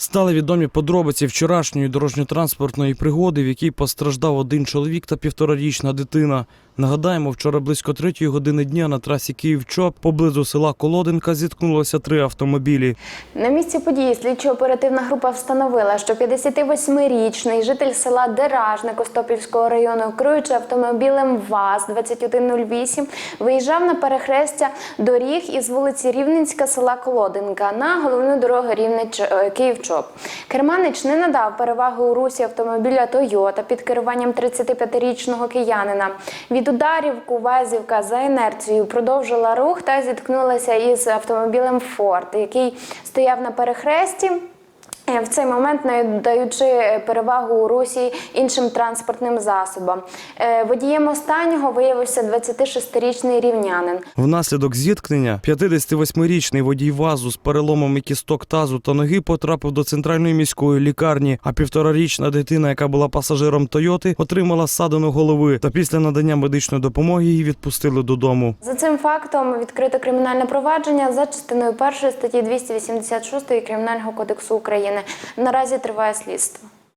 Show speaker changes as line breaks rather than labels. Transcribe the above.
Стали відомі подробиці вчорашньої дорожньо-транспортної пригоди, в якій постраждав один чоловік та півторарічна дитина. Нагадаємо, вчора близько третьої години дня на трасі Київ-Чоп поблизу села Колодинка зіткнулося три автомобілі.
На місці події слідчо-оперативна група встановила, що 58-річний житель села Деражне Костопільського району, керуючи автомобілем ВАЗ-2108, виїжджав на перехрестя доріг із вулиці Рівненська села Колодинка на головну дорогу Рівнеч е, Київ-Чоп. Керманич не надав переваги у русі автомобіля Тойота під керуванням 35-річного киянина. Від ударів Кувазівка за інерцією продовжила рух та зіткнулася із автомобілем Форд, який стояв на перехресті. Е, В цей момент надаючи перевагу у русі іншим транспортним засобам. Е, Водієм останнього виявився 26-річний рівнянин.
Внаслідок зіткнення 58-річний водій ВАЗу з переломами кісток тазу та ноги потрапив до центральної міської лікарні, а півторарічна дитина, яка була пасажиром Тойоти, отримала ссадину голови. Та після надання медичної допомоги її відпустили додому.
За цим фактом відкрито кримінальне провадження за частиною 1 статті 286 Кримінального кодексу України. Наразі триває слідство.